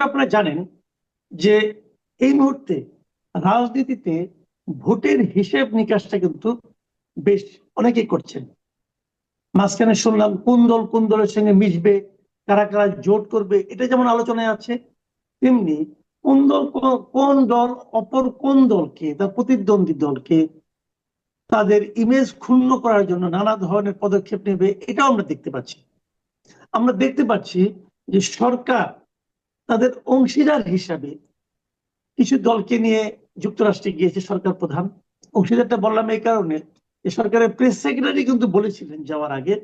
আপনারা জানেন যে এই মুহূর্তে রাজনীতিতে ভোটের হিসেব নিকাশটা কিন্তু বেশ অনেকেই করছেন। মাঝখানে শুনলাম, কোন দল কোন দলের সঙ্গে মিশবে, কারা কারা জোট করবে, এটা যেমন আলোচনায় আছে, তেমনি কোন দল কোন দল অপর কোন দলকে, তার প্রতিদ্বন্দ্বী দলকে, তাদের ইমেজ ক্ষুণ্ণ করার জন্য নানা ধরনের পদক্ষেপ নেবে, এটাও আমরা দেখতে পাচ্ছি। আমরা দেখতে পাচ্ছি যে সরকার তাদের অংশীদার হিসাবে কিছু দলকে নিয়ে যুক্তরাষ্ট্রে গিয়েছে সরকার প্রধান। অংশীদারটা বললাম এই কারণে যে সরকারের প্রেস সেক্রেটারি কিন্তু বলেছিলেন যাওয়ার আগে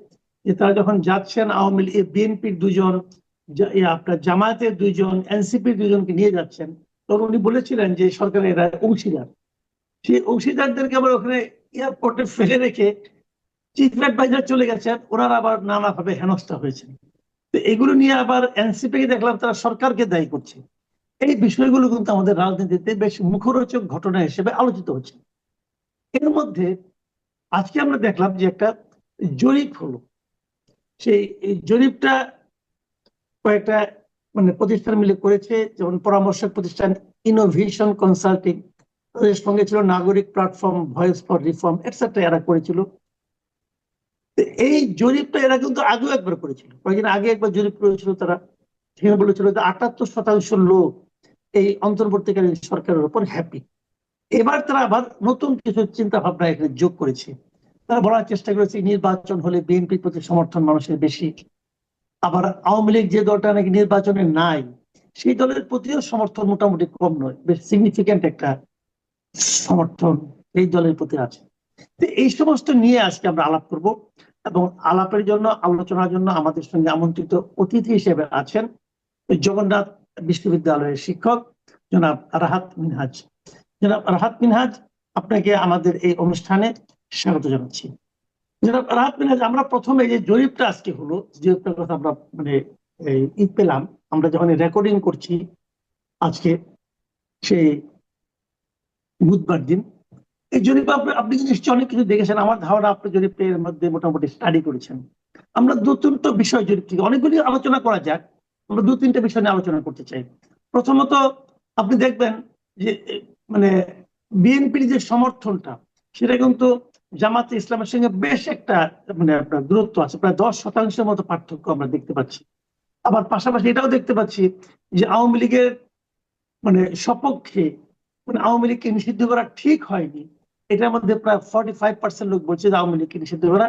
যে তারা যখন যাচ্ছেন আওয়ামী লীগ বিএনপির দুজন আপনার জামায়াতের দুইজন এনসিপির দুজনকে নিয়ে যাচ্ছেন, তখন উনি বলেছিলেন যে সরকারের এরা অংশীদার। সেই অংশীদারদেরকে আবার ওখানে এয়ারপোর্টে ফেলে রেখে চিফ অ্যাডভাইজার চলে গেছেন, ওনারা আবার নানাভাবে হেনস্থা হয়েছেন। এগুলো নিয়ে আবার এনসিপি কে দেখলাম তারা সরকারকে দায়ী করছে। এই বিষয়গুলো কিন্তু আমাদের রাজনীতিতে বেশ মুখরোচক ঘটনা হিসেবে আলোচিত হচ্ছে। এর মধ্যে আজকে আমরা দেখলাম যে একটা জরিপ হলো। সেই জরিপটা কয়েকটা মানে প্রতিষ্ঠান মিলে করেছে, যেমন পরামর্শক প্রতিষ্ঠান ইনোভেশন কনসাল্টিং তাদের সঙ্গে ছিল নাগরিক platform, voice for reform etcetera এরা করেছিল। এই জরিপটা এরা কিন্তু আগেও একবার করেছিল। কয়েকদিন আগে একবার জরিপ করেছিল তারা। সেখানে বলেছিল যে আটাত্তর শতাংশ লোক এই অন্তর্বর্তীকালীন সরকারের উপর হ্যাপি এবার তারা আবার নতুন কিছু চিন্তা ভাবনা এখানে যোগ করেছে। তারা বলার চেষ্টা করেছে, নির্বাচন হলে বিএনপির প্রতি সমর্থন মানুষের বেশি। আবার আওয়ামী লীগ যে দলটা নাকি নির্বাচনে নাই, সেই দলের প্রতিও সমর্থন মোটামুটি কম নয়। বেশ সিগনিফিক্যান্ট একটা সমর্থন এই দলের প্রতি আছে। তো এই সমস্ত নিয়ে আজকে আমরা আলাপ করব। এবং আলাপের জন্য, আলোচনার জন্য আমাদের সঙ্গে আমন্ত্রিত অতিথি হিসেবে আছেন জগন্নাথ বিশ্ববিদ্যালয়ের শিক্ষক জনাব রাহাত মিনহাজ। জনাব রাহাত মিনহাজ, আপনাকে আমাদের এই অনুষ্ঠানে স্বাগত জানাচ্ছি। জনাব রাহাত মিনহাজ, আমরা প্রথমে যে জরিপটা আজকে হলো জরিপটার কথা আমরা মানে ই পেলাম, আমরা যখন রেকর্ডিং করছি, আজকে সেই বুধবার দিন এই জরিপ আপনি আপনি কিন্তু নিশ্চয়ই অনেক কিছু দেখেছেন। আমার ধারণা আপনি জরিপের মধ্যে মোটামুটি স্টাডি করেছেন। আমরা দু তিনটা বিষয় জরিপ থেকে অনেকগুলি আলোচনা করা যাক। আমরা দু তিনটা বিষয় নিয়ে আলোচনা করতে চাই। প্রথমত আপনি দেখবেন যে মানে বিএনপির যে সমর্থনটা, সেটা কিন্তু জামাতে ইসলামের সঙ্গে বেশ একটা মানে আপনার দূরত্ব আছে। প্রায় দশ শতাংশের মতো পার্থক্য আমরা দেখতে পাচ্ছি। আবার পাশাপাশি এটাও দেখতে পাচ্ছি যে আওয়ামী লীগের মানে সপক্ষে মানে আওয়ামী লীগকে নিষিদ্ধ করা ঠিক হয়নি। এটার মধ্যে প্রায় ফর্টি ফাইভ পার্সেন্ট লোক বলছে যে আওয়ামী লীগকে নিষিদ্ধ? করা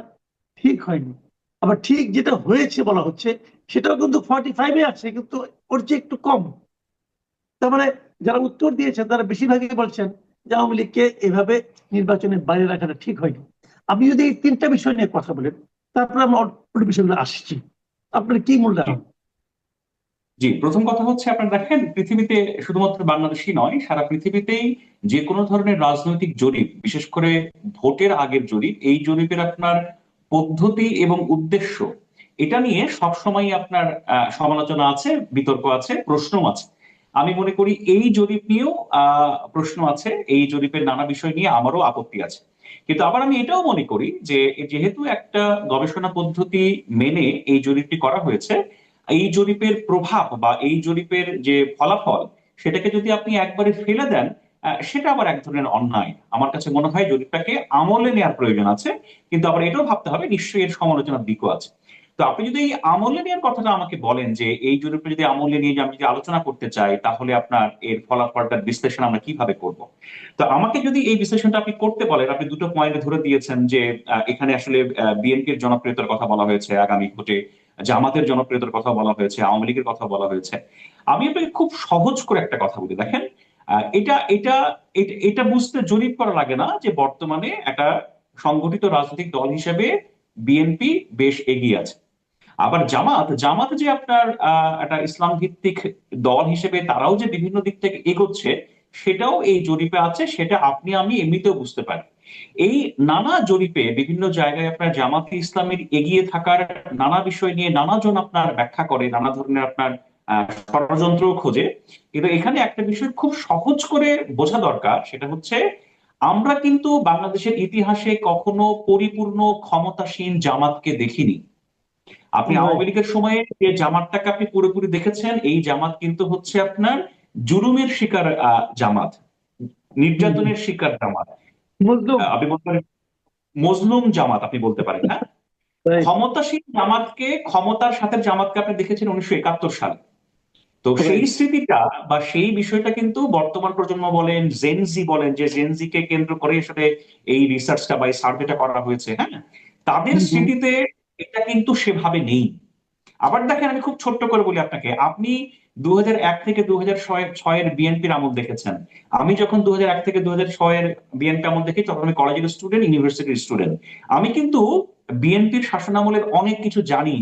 ঠিক হয়নি। আবার ঠিক যেটা হয়েছে বলা হচ্ছে, সেটাও কিন্তু ফর্টি ফাইভে আছে, কিন্তু ওর চেয়ে একটু কম। তার মানে যারা উত্তর দিয়েছেন, তারা বেশিরভাগই বলছেন যে আওয়ামী লীগকে এভাবে নির্বাচনের বাইরে রাখাটা ঠিক হয়নি। আপনি যদি এই তিনটা বিষয় নিয়ে কথা বলেন, তারপরে আমরা বিষয়গুলো আসছি। আপনার কি মূল্যায়ন? জি, প্রথম কথা হচ্ছে আপনারা দেখেন, পৃথিবীতে শুধুমাত্র বাংলাদেশই নয়, সারা পৃথিবীতেই যে কোনো ধরনের রাজনৈতিক জরিপ, বিশেষ করে ভোটের আগের জরিপ, এই জরিপের আপনার পদ্ধতি এবং উদ্দেশ্য, এটা নিয়ে সবসময় আপনার সমালোচনা আছে, বিতর্ক আছে প্রশ্ন আছে। আমি মনে করি এই জরিপ নিয়েও প্রশ্ন আছে, এই জরিপের নানা বিষয় নিয়ে আমারও আপত্তি আছে। কিন্তু আবার আমি এটাও মনে করি যে, যেহেতু একটা গবেষণা পদ্ধতি মেনে এই জরিপটি করা হয়েছে এই জরিপের প্রভাব বা এই জরিপের যে ফলাফল সেটাকে যদি আপনি একবারে ফেলে দেন সেটা আবার এক ধরনের অন্যায়। আমার কাছে মনে হয় জরিপটাকে আমলে নেওয়ার প্রয়োজন আছে, কিন্তু আবার এটাও ভাবতে হবে, নিশ্চয়ই এর সমালোচনার দিকও আছে। তো আপনি যদি এই আমলে নেওয়ার কথাটা আমাকে বলেন যে এই জরিপটা যদি আমলে নিয়ে আমি যদি আলোচনা করতে চাই, তাহলে আপনার এর ফলাফলটার বিশ্লেষণ আমরা কীভাবে করব? তো আমাকে যদি এই বিশ্লেষণটা আপনি করতে বলেন, আপনি দুটো পয়েন্ট ধরে দিয়েছেন যে এখানে আসলে বিএনপির জনপ্রিয়তার কথা বলা হয়েছে আগামী ভোটে। জামাতের জনপ্রিয়তার কথা বলা হয়েছে, আওয়ামী লীগের কথা বলা হয়েছে। আমি আপনাকে খুব সহজ করে একটা কথা বলি। দেখেন এটা এটা, এটা- বুঝতে জরিপ করা লাগে না যে বর্তমানে একটা সংগঠিত রাজনৈতিক দল হিসেবে বিএনপি বেশ এগিয়ে আছে। আবার জামাত জামাত যে আপনার একটা ইসলাম ভিত্তিক দল হিসেবে তারাও যে বিভিন্ন দিক থেকে এগোচ্ছে, সেটাও এই জরিপে আছে, সেটা আপনি, আমি এমনিতেও বুঝতে পারি। এই নানা জরিপে বিভিন্ন জায়গায় আপনার জামাতে ইসলামের এগিয়ে থাকার নানা বিষয় নিয়ে নানাজন আপনার ব্যাখ্যা করে নানা ধরনের আপনার ষড়যন্ত্র খোঁজে। কিন্তু এখানে একটা বিষয় খুব সহজ করে বোঝা দরকার সেটা হচ্ছে আমরা কিন্তু বাংলাদেশের ইতিহাসে কখনো পরিপূর্ণ ক্ষমতাসীন জামাতকে দেখিনি। আপনি আওয়ামী লীগের সময়ে যে জামাতটাকে আপনি পুরোপুরি দেখেছেন এই জামাত কিন্তু হচ্ছে আপনার জুলুমের শিকার আহ, জামাত নির্যাতনের শিকার জামাত। মজলুম আপনি বলতে পারেন মজলুম জামাত আপনি বলতে পারেন হ্যাঁ. ক্ষমতাসীন জামাতকে ক্ষমতার সাথে জামাতকে আপনি দেখেছেন উনিশশো একাত্তর সালে। তো সেই স্মৃতিটা বা সেই বিষয়টা কিন্তু বর্তমান প্রজন্ম বলেন জেনজি বলেন যে জেনজিকে কেন্দ্র করে আসলে এই রিসার্চটা বা এই সার্ভেটা করা হয়েছে হ্যাঁ? তাদের। স্মৃতিতে এটা কিন্তু সেভাবে নেই। আবার দেখেন আমি খুব ছোট্ট করে বলি আপনাকে আপনি দু হাজার এক থেকে দু ছয়ের বিএনপির আমল দেখেছেন। আমি যখন দু হাজার এক থেকে দু ছয়ের বিএনপি আমল দেখি, তখন আমি কলেজের স্টুডেন্ট ইউনিভার্সিটির স্টুডেন্ট আমি কিন্তু বিএনপির শাসনামলের অনেক কিছু জানি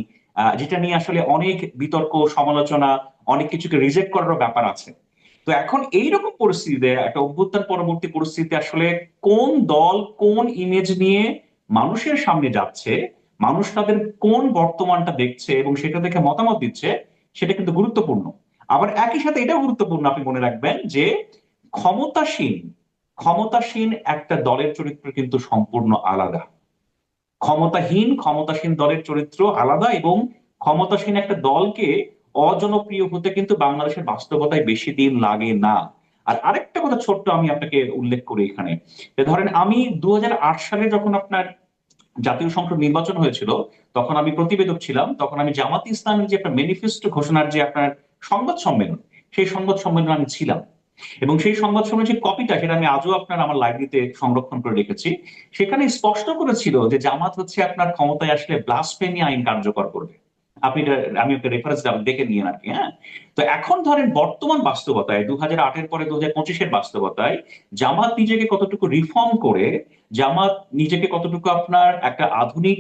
যেটা নিয়ে আসলে অনেক বিতর্ক, সমালোচনা, অনেক কিছুকে রিজেক্ট করারও ব্যাপার আছে। তো এখন এইরকম পরিস্থিতিতে, একটা অভ্যুত্থান পরবর্তী পরিস্থিতিতে আসলে কোন দল কোন ইমেজ নিয়ে মানুষের সামনে যাচ্ছে, মানুষ তাদের কোন বর্তমানটা দেখছে এবং সেটা দেখে মতামত দিচ্ছে, সেটা কিন্তু গুরুত্বপূর্ণ। আবার একই সাথে এটা গুরুত্বপূর্ণ আপনি মনে রাখবেন যে ক্ষমতাসীন ক্ষমতাসীন একটা দলের চরিত্র কিন্তু সম্পূর্ণ আলাদা। ক্ষমতাহীন, ক্ষমতাসীন দলের চরিত্র আলাদা এবং ক্ষমতাসীন একটা দলকে অজনপ্রিয় হতে কিন্তু বাংলাদেশের বাস্তবতায় বেশি দিন লাগে না। আর আরেকটা কথা ছোট্ট আমি আপনাকে উল্লেখ করি এখানে ধরেন আমি দু হাজার আট সালে যখন আপনার জাতীয় সংসদ নির্বাচন হয়েছিল, তখন আমি প্রতিবেদক ছিলাম, তখন আমি জামাত ইসলামের যে একটা ম্যানিফেস্টো ঘোষণার যে আপনার সংবাদ সম্মেলন, সেই সংবাদ সম্মেলনে আমি ছিলাম। এবং সেই সংবাদ সম্মেলনের যে কপিটা সেটা আমি আজও আপনার আমার লাইব্রেরিতে সংরক্ষণ করে রেখেছি। সেখানে স্পষ্ট করেছিল যে জামাত হচ্ছে আপনার ক্ষমতায় আসলে ব্লাসফেমি আইন কার্যকর করবে। আপনি আমি একটা রেফারেন্স দেখে নিয়ে আর কি হ্যাঁ? তো এখন ধরেন বর্তমান বাস্তবতায় দু হাজার আটের পরে দু হাজার পঁচিশের বাস্তবতায়, জামাত নিজেকে কতটুকু রিফর্ম করে, জামাত নিজেকে কতটুকু আপনার একটা আধুনিক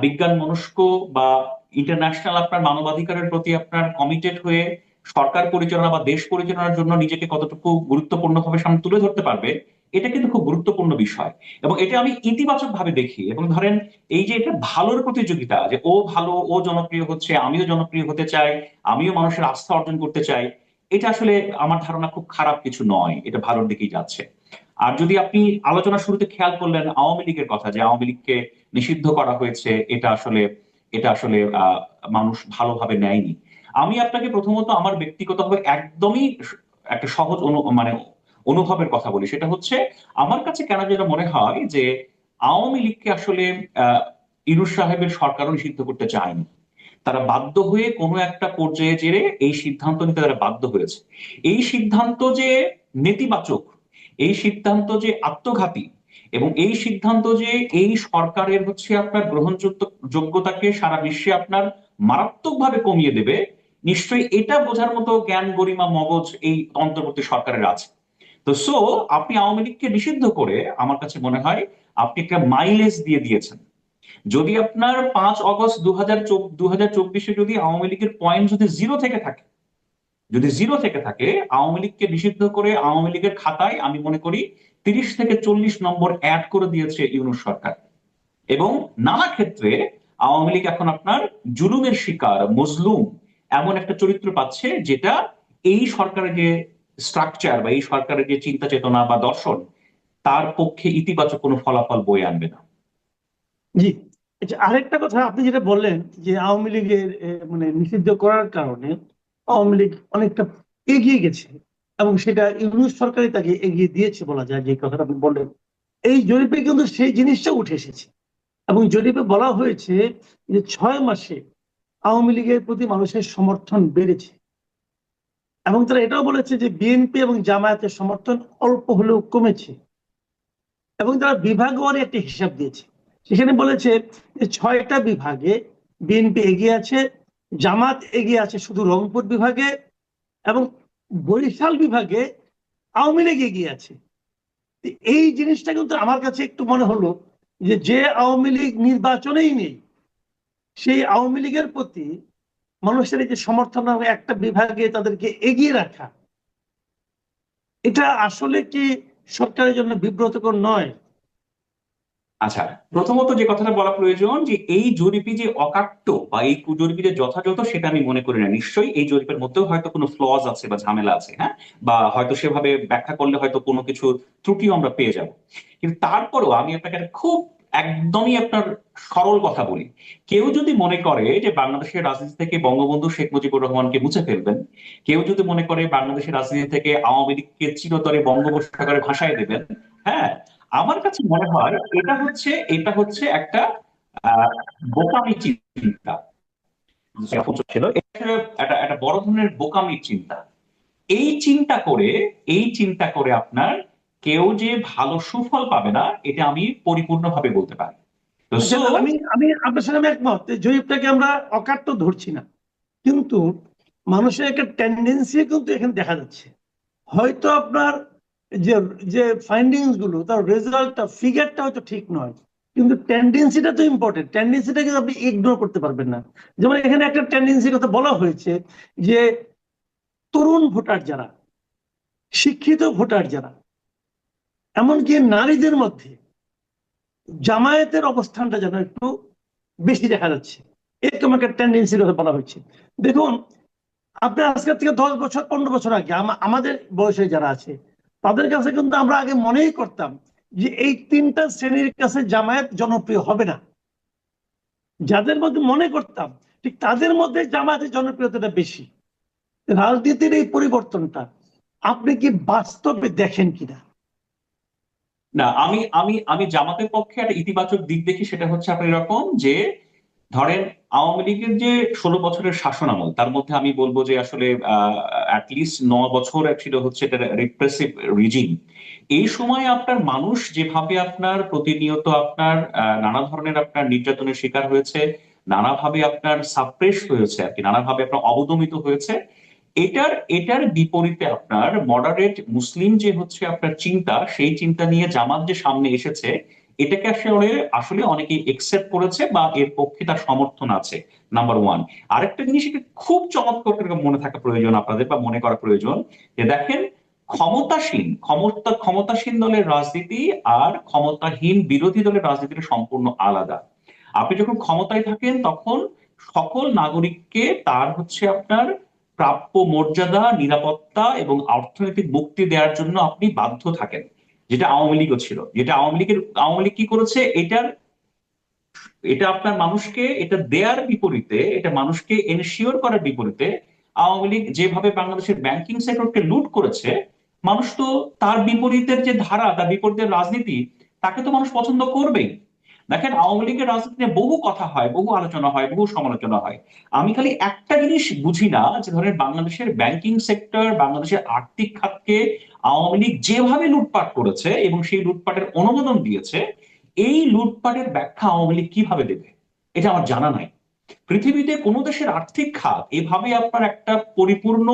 বিজ্ঞান মনস্ক বা ইন্টারন্যাশনাল আপনার মানবাধিকারের প্রতি আপনার কমিটেড হয়ে সরকার পরিচালনা বা দেশ পরিচালনার জন্য নিজেকে কতটুকু গুরুত্বপূর্ণভাবে সামনে তুলে ধরতে পারবে, এটা কিন্তু খুব গুরুত্বপূর্ণ বিষয়। এবং এটা আমি ইতিবাচক ভাবে দেখি। এবং ধরেন, এই যে এটা ভালোর প্রতিযোগিতা, যে ও ভালো, ও জনপ্রিয় হচ্ছে, আমিও জনপ্রিয় হতে চাই, আমিও মানুষের আস্থা অর্জন করতে চাই, এটা আসলে আমার ধারণা খুব খারাপ কিছু নয়, এটা ভালোর দিকেই যাচ্ছে। আর যদি আপনি আলোচনা শুরুতে খেয়াল করলেন, আওয়ামী লীগের কথা, যে আওয়ামী লীগকে নিষিদ্ধ করা হয়েছে, এটা আসলে এটা আসলে মানুষ ভালোভাবে নেয়নি। আমি আপনাকে প্রথমত আমার ব্যক্তিগতভাবে একদমই একটা সহজ অনু মানে অনুভবের কথা বলি। সেটা হচ্ছে, আমার কাছে কেন যেটা মনে হয় যে, আওয়ামী লীগকে আসলে ইনুস সাহেবের সরকারও নিষিদ্ধ করতে চায়নি। তারা বাধ্য হয়ে কোনো একটা পর্যায়ে জেরে এই সিদ্ধান্ত নিতে তারা বাধ্য হয়েছে। এই সিদ্ধান্ত যে নেতিবাচক, এই সিদ্ধান্ত যে আত্মঘাতী এবং এই সিদ্ধান্ত যে এই সরকারের হচ্ছে আপনার গ্রহণযোগ্য, যোগ্যতাকে সারা বিশ্বে আপনার মারাত্মকভাবে কমিয়ে দেবে, নিশ্চয়ই এটা বোঝার মতো জ্ঞান, গরিমা, মগজ এই অন্তর্বর্তী সরকারের আছে। তো সো আপনি আওয়ামী লীগকে নিষিদ্ধ করে আমার কাছে মনে হয় আপনি একটা মাইলেজ দিয়ে দিয়েছেন। যদি আপনার পাঁচ অগস্ট দু হাজার চব্বিশে যদি আওয়ামী লীগের পয়েন্ট যদি জিরো থেকে থাকে, যদি জিরো থেকে থাকে, আওয়ামী লীগকে নিষিদ্ধ করে আওয়ামী লীগের খাতায় আমি মনে করি তিরিশ থেকে চল্লিশ নম্বর অ্যাড করে দিয়েছে ইউনুস সরকার। এবং নানা ক্ষেত্রে আওয়ামী লীগ এখন আপনার জুলুমের শিকার মজলুম এমন একটা চরিত্র পাচ্ছে যেটা এই সরকারের যে স্ট্রাকচার বা এই সরকারের যে চিন্তা চেতনা বা দর্শন তার পক্ষে ইতিবাচক কোনো ফলাফল বয়ে আনবে না। জি আচ্ছা, আরেকটা কথা আপনি যেটা বললেন যে আওয়ামী লীগের মানে নিষিদ্ধ করার কারণে আওয়ামী লীগ অনেকটা এগিয়ে গেছে। এবং সেটা ইউনুস সরকারই তাকে এগিয়ে দিয়েছে বলা যায়, যে কথাটা আপনি বললেন। এই জরিপে কিন্তু সেই জিনিসটা উঠে এসেছে। এবং জরিপে বলা হয়েছে যে ছয় মাসে আওয়ামী লীগের প্রতি মানুষের সমর্থন বেড়েছে। এবং তারা এটাও বলেছে যে বিএনপি এবং জামায়াতের সমর্থন অল্প হলেও কমেছে। এবং তারা বিভাগওয়ারি একটা হিসাব দিয়েছে। সেখানে বলেছে যে ছয়টা বিভাগে বিএনপি এগিয়ে আছে, জামাত এগিয়ে আছে শুধু রংপুর বিভাগে এবং বরিশাল বিভাগে আওয়ামী লীগ এগিয়ে আছে। এই জিনিসটা কিন্তু আমার কাছে একটু মনে হলো যে যে আওয়ামী লীগ নির্বাচনেই নেই, সেই আওয়ামী লীগের প্রতি মানুষের যে সমর্থন একটা বিভাগে তাদেরকে এগিয়ে রাখা, এটা আসলে কি সরকারের জন্য বিব্রতকর নয়? আচ্ছা প্রথমত যে কথাটা বলা প্রয়োজন যে এই জরিপি যে অকাট্য বা এই জরিপি যে যথাযথ সেটা আমি মনে করি না, নিশ্চয়ই এই জরিপের মধ্যেও হয়তো কোনো ফ্লজ আছে বা ঝামেলা আছে হ্যাঁ? বা হয়তো সেভাবে ব্যাখ্যা করলে হয়তো কোনো কিছু ত্রুটিও আমরা পেয়ে যাব। কিন্তু তারপরেও আমি আপনাকে একটা খুব একদমই আপনার সরল কথা বলি। কেউ যদি মনে করে যে বাংলাদেশের রাজনীতি থেকে বঙ্গবন্ধু শেখ মুজিবুর রহমানকে মুছে ফেলবেন, কেউ যদি মনে করে বাংলাদেশের রাজনীতি থেকে আওয়ামী লীগকে চিরতরে বঙ্গোপসাগরে ভাসায় দেবেন হ্যাঁ? আমার কাছে মনে হয় এটা হচ্ছে এটা হচ্ছে একটা আহ বোকামি চিন্তা। ছিল। একটা একটা বড় ধরনের বোকামির চিন্তা। এই চিন্তা করে এই চিন্তা করে আপনার কেউ যে ভালো সুফল পাবে না এটা আমি পরিপূর্ণভাবে বলতে পারি। আচ্ছা, আমি আমি আপনার সাথে একমত যে আমরা অকাট্য ধরছি না। কিন্তু মানুষের একটা টেন্ডেন্সি কিন্তু এখানে দেখা যাচ্ছে। হয়তো আপনার যে যে ফাইন্ডিংসগুলো, তার রেজাল্টটা ফিগারটা হয়তো ঠিক নয়। কিন্তু টেন্ডেন্সিটা তো ইম্পর্টেন্ট টেন্ডেন্সিটা কিন্তু আপনি ইগনোর করতে পারবেন না। যেমন এখানে একটা টেন্ডেন্সির কথা বলা হয়েছে যে, তরুণ ভোটার যারা, শিক্ষিত ভোটার যারা, এমনকি নারীদের মধ্যে, জামায়াতের অবস্থানটা যেন একটু বেশি দেখা যাচ্ছে। এরকম একটা টেন্ডেন্সির কথা বলা হয়েছে। দেখুন আপনি আজকের থেকে দশ বছর, পনেরো বছর আগে, আমা- আমাদের বয়সে যারা আছে তাদের কাছে কিন্তু আমরা আগে মনেই করতাম যে এই তিনটা শ্রেণির কাছে জামায়াত জনপ্রিয় হবে না। যাদের মধ্যে মনে করতাম ঠিক তাদের মধ্যে জামায়াতের জনপ্রিয়তাটা বেশি। রাজনীতির এই পরিবর্তনটা আপনি কি বাস্তবে দেখেন কিনা? না, আমি আমি আমি জামাতের পক্ষে একটা ইতিবাচক দিক দেখি, সেটা হচ্ছে আপনার এরকম যে ধরেন আওয়ামী লীগের যে ষোলো বছরের শাসন আমল, তার মধ্যে আমি বলব যে আসলে ন বছর ছিল হচ্ছে রিপ্রেসিভ রিজিম এই সময় আপনার মানুষ যেভাবে আপনার প্রতিনিয়ত আপনার নানা ধরনের আপনার নির্যাতনের শিকার হয়েছে, নানাভাবে আপনার সাপ্রেস হয়েছে আর কি, নানাভাবে আপনার অবদমিত হয়েছে, এটার এটার বিপরীতে আপনার মডারেট মুসলিম যে হচ্ছে আপনার চিন্তা, সেই চিন্তা নিয়ে জামাত যে সামনে এসেছে এটাকে আসলে আসলে অনেকে একসেপ্ট করেছে বা এর পক্ষে তার সমর্থন আছে নাম্বার ওয়ান আরেকটা জিনিস এটা খুব চমৎকার মনে থাকা প্রয়োজন আপনাদের বা মনে করা প্রয়োজন, যে দেখেন ক্ষমতাসীন, ক্ষমতা, ক্ষমতাসীন দলের রাজনীতি আর ক্ষমতাহীন বিরোধী দলের রাজনীতিটা সম্পূর্ণ আলাদা। আপনি যখন ক্ষমতায় থাকেন, তখন সকল নাগরিককে তার হচ্ছে আপনার প্রাপ্য মর্যাদা, নিরাপত্তা এবং অর্থনৈতিক মুক্তি দেওয়ার জন্য আপনি বাধ্য থাকেন। যেটা আওয়ামী লীগও ছিল। যেটা আওয়ামী লীগের, আওয়ামী লীগ কি করেছে? এটার, এটা আপনার মানুষকে, এটা দেয়ার বিপরীতে, এটা মানুষকে এনশিওর করার বিপরীতে আওয়ামী লীগ যেভাবে বাংলাদেশের ব্যাংকিং সেক্টরকে লুট করেছে, মানুষ তো তার বিপরীতের যে ধারা, তার বিপরীতের রাজনীতি, তাকে তো মানুষ পছন্দ করবেই। দেখেন, আওয়ামী লীগের রাজনীতি নিয়ে বহু কথা হয়, বহু আলোচনা হয়, বহু সমালোচনা হয়। আমি খালি একটা জিনিস বুঝি না, যে ধরেন বাংলাদেশের ব্যাংকিং সেক্টর বাংলাদেশের আর্থিক খাতকে আওয়ামী লীগ যেভাবে লুটপাট করেছে এবং সেই লুটপাটের অনুমোদন দিয়েছে, এই লুটপাটের ব্যাখ্যা আওয়ামী লীগ কীভাবে দেবে? এটা আমার জানা নাই। পৃথিবীতে কোন দেশের আর্থিক খাত এভাবে আপনার একটা পরিপূর্ণ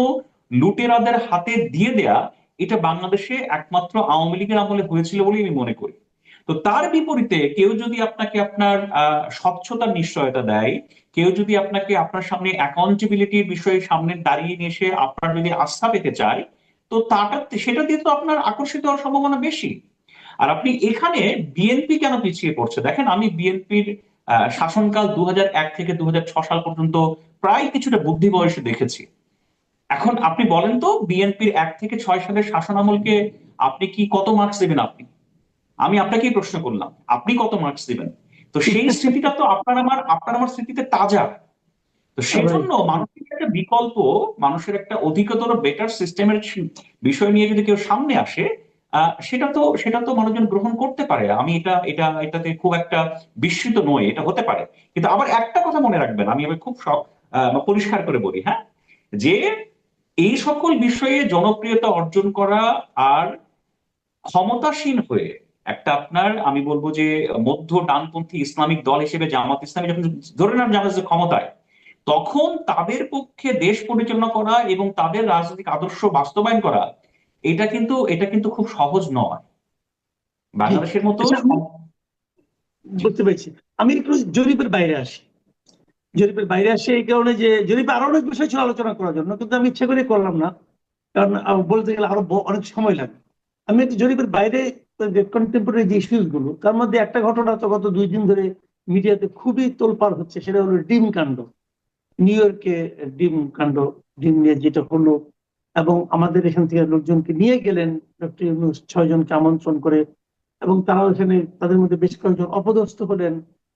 লুটেরাদের হাতে দিয়ে দেয়া, এটা বাংলাদেশে একমাত্র আওয়ামী লীগের আমলে হয়েছিল বলেই আমি মনে করি। তো তার বিপরীতে কেউ যদি আপনাকে আপনার স্বচ্ছতার নিশ্চয়তা দেয়, কেউ যদি আপনাকে আপনার সামনে অ্যাকাউন্টেবিলিটির বিষয়ে সামনে দাঁড়িয়ে নিয়ে এসে আপনার যদি আস্থা পেতে চায় তো তাটা সেটা দিয়ে তো আপনার আকর্ষিত হওয়ার সম্ভাবনা বেশি। আর আপনি এখানে বিএনপি কেন পিছিয়ে পড়ছে? দেখেন আমি বিএনপির শাসনকাল দু থেকে দু সাল পর্যন্ত প্রায় কিছুটা বুদ্ধি বয়সে দেখেছি। এখন আপনি বলেন তো বিএনপির এক থেকে ছয় সালের শাসন আমলকে আপনি কি কত মার্কস দেবেন আপনি? আমি আপনাকেই প্রশ্ন করলাম আপনি কত মার্কস দিবেন? তো সেই স্মৃতিটা তো আপনার আমার আপনার আমার স্মৃতিতে তাজা। তো সেই জন্য মানুষের একটা বিকল্প মানুষের একটা অধিকতর বেটার সিস্টেমের বিষয় নিয়ে যদি কেউ সামনে আসে আহ, সেটা তো সেটা তো মানুষজন গ্রহণ করতে পারে। আমি এটা এটা এটাতে খুব একটা বিস্মিত নই এটা হতে পারে। কিন্তু আবার একটা কথা মনে রাখবেন আমি এবার খুব পরিষ্কার করে বলি হ্যাঁ? যে এই সকল বিষয়ে জনপ্রিয়তা অর্জন করা আর ক্ষমতাসীন হয়ে একটা আপনার আমি বলব যে মধ্য ডানপন্থী ইসলামিক দল হিসেবে জামাত ইসলামী যখন ধরে নেন জামাত যে ক্ষমতায় তখন তাদের পক্ষে দেশ পরিচালনা করা এবং তাদের রাজনৈতিক আদর্শ বাস্তবায়ন করা এটা কিন্তু এটা কিন্তু খুব সহজ নয়। বাংলাদেশের মতো আচ্ছা, বুঝতে পেরেছি। আমি একটু জরিপের বাইরে আসি। জরিপের বাইরে আসি এই কারণে যে জরিপে আরও অনেক বিষয় ছিল আলোচনা করার জন্য কিন্তু আমি ইচ্ছে করে করলাম না কারণ বলতে গেলে আরও অনেক সময় লাগে। আমি একটু জরিপের বাইরে কন্টেম্পোরারি যে ইস্যুসগুলো তার মধ্যে একটা ঘটনা তো গত দুই দিন ধরে মিডিয়াতে খুবই তোলপাড় হচ্ছে সেটা হলো ডিম কাণ্ড। নিউ ইয়র্কে ডিম কাণ্ড, ডিম নিয়ে যেটা হলো এবং আমাদের এখান থেকে লোকজনকে নিয়ে গেলেন ডক্টর ইউনুস ছয় জনকে আমন্ত্রণ করে এবং তারা ওখানে তাদের মধ্যে বেশ কয়েকজন অপদস্থ হলেন।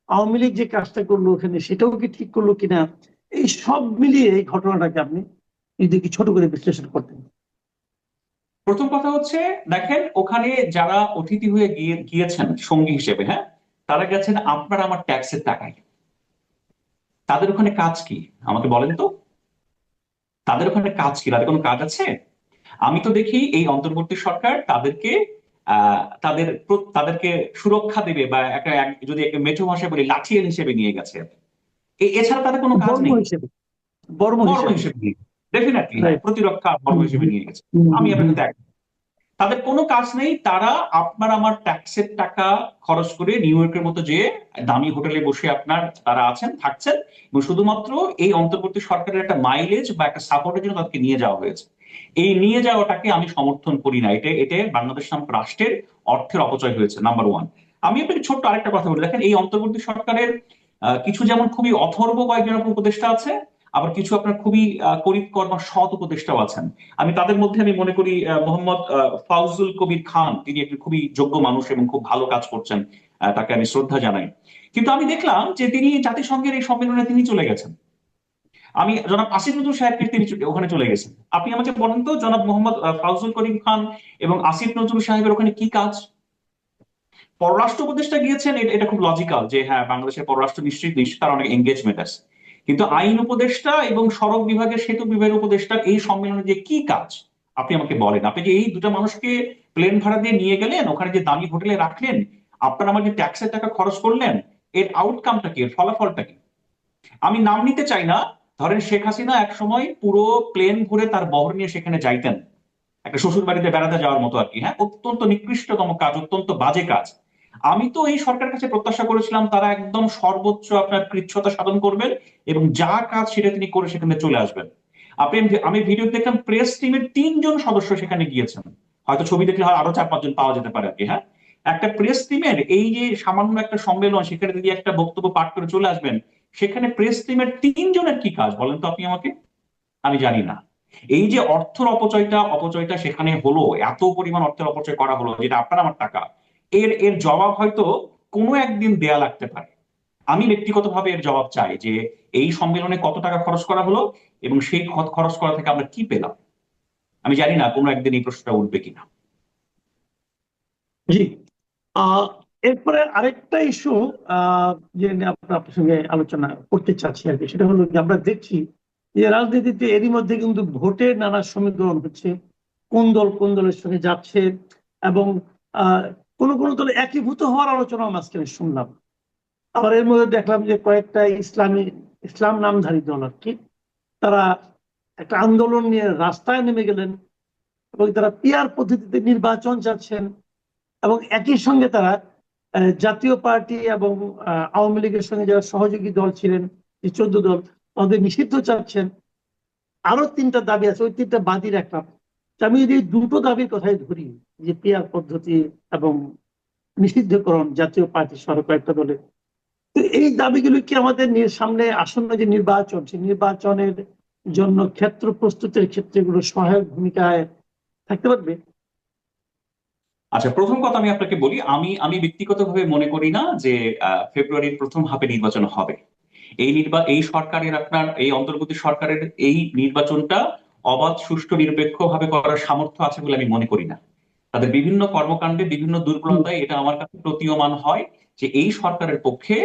আওয়ামী লীগ যে কাজটা করল ওখানে সেটাও কি ঠিক করল কিনা, এই সব মিলিয়ে এই ঘটনাটাকে আপনি যদি কি ছোট করে বিশ্লেষণ করতেন। প্রথম কথা হচ্ছে, দেখেন, ওখানে যারা অতিথি হয়ে গিয়ে, গিয়েছেন সঙ্গী হিসেবে হ্যাঁ তারা গেছেন আপনার আমার ট্যাক্সের টাকায়। তাদের ওখানে কাজ কি? আমাকে বলেন তো। তাদের ওখানে কাজ কি? তাদের কোনো কাজ আছে? আমি তো দেখি এই অন্তর্বর্তী সরকার তাদেরকে আহ তাদের তাদেরকে সুরক্ষা দেবে বা একটা এক- যদি একটা মেঠো ভাষায় বলি লাঠিয়াল হিসেবে নিয়ে গেছে। এছাড়া তাদের কোনো কাজ নেই। বর্ম হিসেবে। ডেফিনেটলি প্রতিরক্ষা বর্ম হিসেবে নিয়ে গেছে। আমি আপনাকে দেখ তাদের কোনো কাজ নেই, তারা আপনার আমার ট্যাক্সের টাকা খরচ করে নিউ ইয়র্কের মতো যে দামি হোটেলে বসে আপনার তারা আছেন, থাকছেন এবং শুধুমাত্র এই অন্তর্বর্তী সরকারের একটা মাইলেজ বা একটা সাপোর্টের জন্য তাদেরকে নিয়ে যাওয়া হয়েছে। এই নিয়ে যাওয়াটাকে আমি সমর্থন করি না। এটা এটা বাংলাদেশ নামক রাষ্ট্রের অর্থের অপচয় হয়েছে নাম্বার ওয়ান আমি আপনাকে ছোট্ট আরেকটা কথা বলি। দেখেন, এই অন্তর্বর্তী সরকারের কিছু যেমন খুবই অথর্ব কয়েকজন উপদেষ্টা আছে আবার কিছু আপনার খুবই করিতকর বা সৎ উপদেষ্টাও আছেন। আমি তাদের মধ্যে আমি মনে করি মোহাম্মদ ফাউজুল কবির খান, তিনি একটি খুবই যোগ্য মানুষ এবং খুব ভালো কাজ করছেন তাকে আমি শ্রদ্ধা জানাই। কিন্তু আমি দেখলাম যে তিনি জাতিসংঘের এই সম্মেলনে তিনি চলে গেছেন। আমি, জনাব আসিফ নজরুল সাহেবকে তিনি ওখানে চলে গেছেন। আপনি আমাকে বলেন তো, জনাব মোহাম্মদ ফাউজুল করিম খান এবং আসিফ নজরুল সাহেবের ওখানে কি কাজ? পররাষ্ট্র উপদেষ্টা গিয়েছেন, এটা- খুব লজিক্যাল যে হ্যাঁ বাংলাদেশের পররাষ্ট্র নিশ্চিত তার অনেক এঙ্গেজমেন্ট আছে। কিন্তু আইন উপদেষ্টা এবং সড়ক বিভাগের সেতু বিভাগের উপদেষ্টা এই সম্মেলনে যে কি কাজ? আপনি আমাকে বলেন। আপনি যে এই দুটা মানুষকে প্লেন ভাড়া দিয়ে নিয়ে গেলেন, ওখানে যে দামি হোটেলে রাখলেন, আপনার আমার যে ট্যাক্সের টাকা খরচ করলেন, এর আউটকামটা কি? এর ফলাফলটা কি? আমি নাম নিতে চাই না। ধরেন শেখ হাসিনা এক সময় পুরো প্লেন ঘুরে তার বহর নিয়ে সেখানে যাইতেন। একটা শ্বশুর বাড়িতে বেড়াতে যাওয়ার মতো আর কি হ্যাঁ? অত্যন্ত নিকৃষ্টতম কাজ, অত্যন্ত বাজে কাজ। আমি তো এই সরকারের কাছে প্রত্যাশা করেছিলাম তারা একদম সর্বোচ্চ আপনার কৃচ্ছতা সাধন করবেন এবং যা কাজ সেটা তিনি করে সেখানে চলে আসবেন। আপনি আমি ভিডিও দেখলাম প্রেস টিমের তিনজন সদস্য সেখানে গিয়েছেন। হয়তো ছবি দেখলে হয় আরও চার পাঁচজন পাওয়া যেতে পারে আর কি হ্যাঁ? একটা প্রেস টিমের এই যে সামান্য একটা সম্মেলন, সেখানে যদি একটা বক্তব্য পাঠ করে চলে আসবেন, সেখানে প্রেস টিমের তিনজনের কি কাজ বলেন তো আপনি আমাকে? আমি জানি না। এই যে অর্থের অপচয়টা অপচয়টা সেখানে হলো, এত পরিমাণ অর্থের অপচয় করা হলো, যেটা আপনার আমার টাকা এর এর জবাব হয়তো কোনো একদিন দেয়া লাগতে পারে। আমি ব্যক্তিগতভাবে এর জবাব চাই যে এই সম্মেলনে কত টাকা খরচ করা হলো এবং সেই খরচ করা থেকে আমরা কি পেলাম? আমি জানি না কোনো একদিন এই প্রশ্নটা উঠবে কিনা। জি। এরপরে আরেকটা ইস্যু যে আপনার সঙ্গে আলোচনা করতে চাচ্ছি আর কি, সেটা হলো যে আমরা দেখছি যে রাজনীতিতে এরই মধ্যে কিন্তু ভোটের নানা সমীকরণ হচ্ছে, কোন দল কোন দলের সঙ্গে যাচ্ছে এবং কোন কোন দলে একীভূত হওয়ার আলোচনা মাঝখানে শুনলাম। আবার এর মধ্যে দেখলাম যে কয়েকটা ইসলামী, ইসলাম নামধারী দল আর কি, তারা একটা আন্দোলন নিয়ে রাস্তায় নেমে গেলেন এবং তারা পিয়ার পদ্ধতিতে নির্বাচন চাচ্ছেন এবং একই সঙ্গে তারা জাতীয় পার্টি এবং আওয়ামী লীগের সঙ্গে যারা সহযোগী দল ছিলেন, যে চোদ্দ দল, তাদের নিষিদ্ধ চাচ্ছেন। আরও তিনটা দাবি আছে, ওই তিনটা বাদই রাখলাম। আমি যদি দুটো দাবির কথাই ধরি যে পিয়ার পদ্ধতি এবং নিষিদ্ধকরণ জাতীয় পার্টি সহ কয়েকটা দলে। তো এই দাবিগুলো কি আমাদের সামনে আসন্ন যে নির্বাচন, সেই নির্বাচনের জন্য ক্ষেত্র প্রস্তুতের ক্ষেত্রে সহায়ক ভূমিকায় থাকতে পারবে? আচ্ছা প্রথম কথা আমি আপনাকে বলি, আমি আমি ব্যক্তিগতভাবে মনে করি না যে ফেব্রুয়ারির প্রথম হাফে নির্বাচন হবে। এই নির্বা, এই সরকারের আপনার, এই অন্তর্বর্তী সরকারের এই নির্বাচনটা অবাধ, সুষ্ঠু নিরপেক্ষ ভাবে করার সামর্থ্য আছে বলে আমি মনে করি না। তাদের বিভিন্ন কর্মকাণ্ডে বিভিন্ন দুর্বলতায় এটা আমার কাছে প্রতীয়মান হয় যে এই সরকারের পক্ষে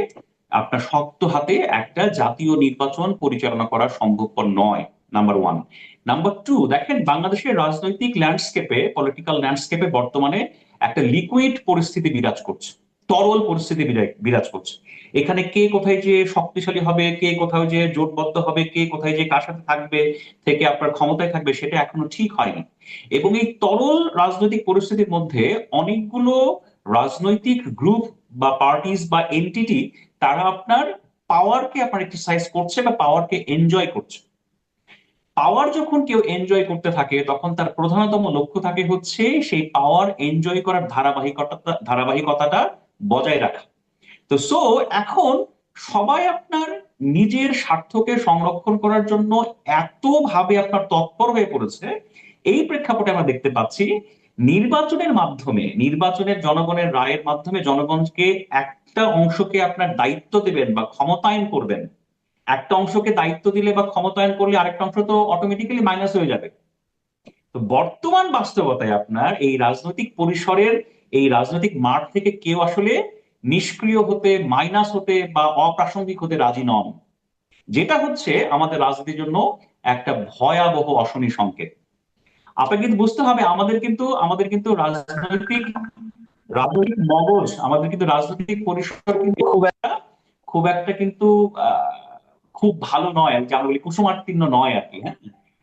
আপনার শক্ত হাতে একটা জাতীয় নির্বাচন পরিচালনা করা সম্ভবপর নয় নাম্বার ওয়ান নাম্বার টু দেখেন বাংলাদেশের রাজনৈতিক ল্যান্ডস্কেপে পলিটিক্যাল ল্যান্ডস্কেপে বর্তমানে একটা লিকুইড পরিস্থিতি বিরাজ করছে। তরল পরিস্থিতি বিরা- বিরাজ করছে। এখানে কে কোথায় যে শক্তিশালী হবে, কে কোথায় যে জোটবদ্ধ হবে, কে কোথায় যে কার সাথে থাকবে, থেকে আপনার ক্ষমতায় থাকবে, সেটা এখনও ঠিক হয়নি। এবং এই তরল রাজনৈতিক পরিস্থিতির মধ্যে অনেকগুলো রাজনৈতিক গ্রুপ বা পার্টিস বা এন্টিটি তারা আপনার পাওয়ারকে আপনার এক্সারসাইজ করছে বা পাওয়ারকে এনজয় করছে। পাওয়ার যখন কেউ এনজয় করতে থাকে, তখন তার প্রধানতম লক্ষ্য থাকে হচ্ছে সেই পাওয়ার এনজয় করার ধারাবাহিকতা, ধারাবাহিকতাটা বজায় রাখা। তো সো এখন সবাই আপনার নিজের স্বার্থকে সংরক্ষণ করার জন্য এত ভাবে আপনার তৎপর হয়ে পড়েছে, এই প্রেক্ষাপটে আমরা দেখতে পাচ্ছি নির্বাচনের মাধ্যমে, নির্বাচনের জনগণের রায়ের মাধ্যমে জনগণকে একটা অংশকে আপনার দায়িত্ব দেবেন বা ক্ষমতায়ন করবেন। একটা অংশকে দায়িত্ব দিলে বা ক্ষমতায়ন করলে আরেকটা অংশ তো অটোমেটিক্যালি মাইনাস হয়ে যাবে। তো বর্তমান বাস্তবতায় আপনার এই রাজনৈতিক পরিসরের এই রাজনৈতিক মাঠ থেকে কেউ আসলে নিষ্ক্রিয় হতে মাইনাস হতে বা অপ্রাসঙ্গিক হতে রাজি নন। যেটা হচ্ছে আমাদের রাজনীতির জন্য একটা ভয়াবহ অশনি সংকেত। আপনাকে কিন্তু বুঝতে হবে, আমাদের কিন্তু আমাদের কিন্তু রাজনৈতিক রাজনৈতিক মগজ, আমাদের কিন্তু রাজনৈতিক পরিসর কিন্তু খুব একটা খুব একটা কিন্তু খুব ভালো নয়। যে আমরা বলি কুসুমার্তীর্ণ নয় আর কি হ্যাঁ?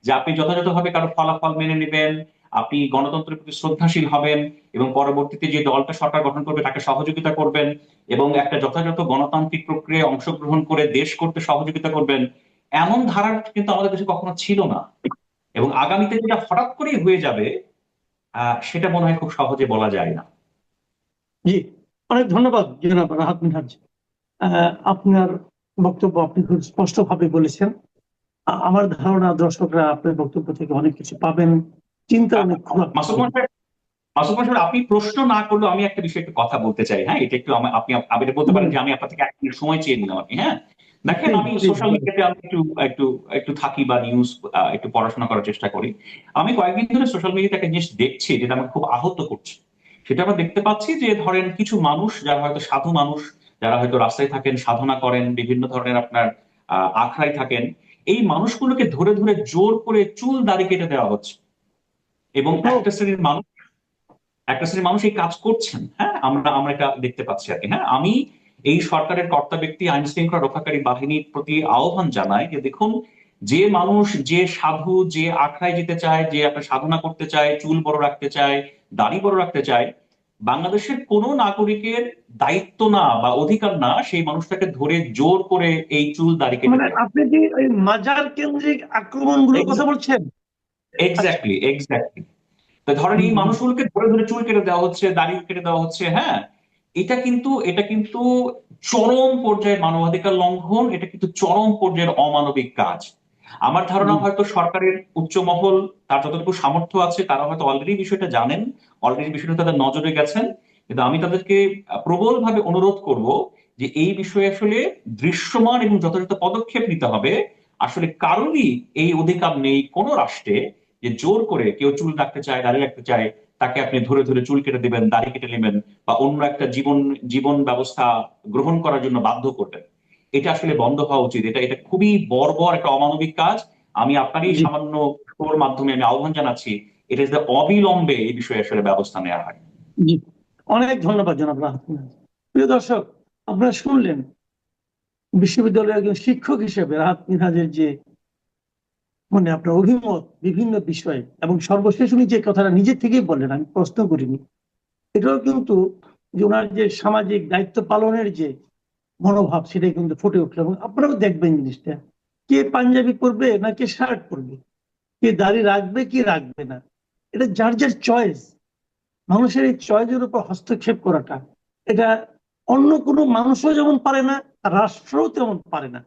যে আপনি যথাযথভাবে কারও ফলাফল মেনে নেবেন আপনি গণতন্ত্রের প্রতি শ্রদ্ধাশীল হবেন এবং পরবর্তীতে যে দলটা সরকার গঠন করবে তাকে সহযোগিতা করবেন এবং একটা যথাযথ গণতান্ত্রিক প্রক্রিয়ায় অংশগ্রহণ করে দেশ করতে সহযোগিতা করবেন, এমন ধারা কিন্তু আমাদের দেশে কখনো ছিল না। এবং আগামীতে যেটা হঠাৎ করেই হয়ে যাবে সেটা মনে হয় খুব সহজে বলা যায় না। জি, অনেক ধন্যবাদ জনাব আপনার বক্তব্য আপনি খুব স্পষ্টভাবে বলেছেন। আমার ধারণা দর্শকরা আপনার বক্তব্য থেকে অনেক কিছু পাবেন। চিন্তা সাহেব, আপনি প্রশ্ন না করলেও আমি একটা বিষয়ে একটু কথা বলতে চাই। হ্যাঁ এটা একটু আপনি আপনি এটা বলতে পারেন যে আমি আপনার থেকে এক মিনিট সময় চেয়ে নিলাম আপনি হ্যাঁ? দেখেন আমি. সোশ্যাল মিডিয়াতে আমি একটু একটু একটু থাকি বা নিউজ একটু পড়াশোনা করার চেষ্টা করি। আমি কয়েকদিন ধরে সোশ্যাল মিডিয়াতে একটা জিনিস দেখছি যেটা আমাকে খুব আহত করছে। সেটা আমরা দেখতে পাচ্ছি যে ধরেন কিছু মানুষ যারা হয়তো সাধু মানুষ যারা হয়তো রাস্তায় থাকেন সাধনা করেন বিভিন্ন ধরনের আপনার আহ, আখড়ায় থাকেন এই মানুষগুলোকে ধরে ধরে জোর করে চুল দাড়ি কেটে দেওয়া হচ্ছে। এবং একটা শ্রেণির মানুষ একটা শ্রেণির মানুষ এই কাজ করছেন হ্যাঁ? আমরা আমরা এটা দেখতে পাচ্ছি আর কি হ্যাঁ? আমি এই সরকারের কর্তা ব্যক্তি আইন শৃঙ্খলা রক্ষাকারী বাহিনীর প্রতি আহ্বান জানাই যে দেখুন যে মানুষ যে সাধু যে আখড়ায় যেতে চায় যে একটা সাধনা করতে চায় চুল বড় রাখতে চায় দাড়ি বড় রাখতে চায় বাংলাদেশের কোন নাগরিকের দায়িত্ব না বা অধিকার না সেই মানুষটাকে ধরে জোর করে এই চুল দাড়ি কেটে মানে আপনি কি মাজার কেন্দ্রিক আক্রমণগুলোর কথা বলছেন এক্স্যাক্টলি এক্স্যাক্টলি তো ধরেন এই মানুষগুলোকে ধরে ধরে চুল কেটে দেওয়া হচ্ছে দাড়ি কেটে দেওয়া হচ্ছে হ্যাঁ? এটা কিন্তু এটা কিন্তু চরম পর্যায়ে মানবাধিকার লঙ্ঘন এটা কিন্তু চরম পর্যায়ের অমানবিক কাজ। আমার ধারণা হয়তো সরকারের উচ্চ মহল তার যতটুকু সামর্থ্য আছে তারা হয়তো অলরেডি বিষয়টা জানেন অলরেডি বিষয়টা তাদের নজরে গেছেন। কিন্তু আমি তাদেরকে প্রবল ভাবে অনুরোধ করব যে এই বিষয়ে আসলে দৃশ্যমান এবং যথাযথ পদক্ষেপ নিতে হবে। আসলে কারোরই এই অধিকার নেই কোন রাষ্ট্রে। যে জোর করে কেউ চুল রাখতে চায় দাঁড়িয়ে রাখতে চায় তাকে আপনি ধরে ধরে চুল কেটে দিবেন দাড়ি কেটে নেবেন বা অন্য একটা জীবন জীবন ব্যবস্থা গ্রহণ করার জন্য বাধ্য করবেন। এটা আসলে বন্ধ হওয়া উচিত। এটা এটা খুবই বর্বর একটা অমানবিক কাজ। আমি আপনারই সামান্য মাধ্যমে আমি আহ্বান জানাচ্ছি এটা যে অবিলম্বে এই বিষয়ে আসলে ব্যবস্থা নেওয়া হয়। অনেক ধন্যবাদ জনাব প্রিয় দর্শক আপনারা শুনলেন বিশ্ববিদ্যালয়ের একজন শিক্ষক হিসেবে রাহাত মিনহাজের যে মানে আপনার অভিমত বিভিন্ন বিষয়ে এবং সর্বশেষ উনি যে কথাটা নিজে থেকেই বললেন, আমি প্রশ্ন করিনি। এটাও কিন্তু যে ওনার যে সামাজিক দায়িত্ব পালনের যে মনোভাব, সেটাই কিন্তু ফুটে উঠল এবং আপনারাও দেখবেন জিনিসটা। কে পাঞ্জাবি পরবে না কে শার্ট পরবে? কে দাড়ি রাখবে কি রাখবে না? এটা যার যার চয়েস মানুষের এই চয়েসের উপর হস্তক্ষেপ করাটা, এটা অন্য কোনো মানুষও যেমন পারে না, রাষ্ট্রও তেমন পারে না।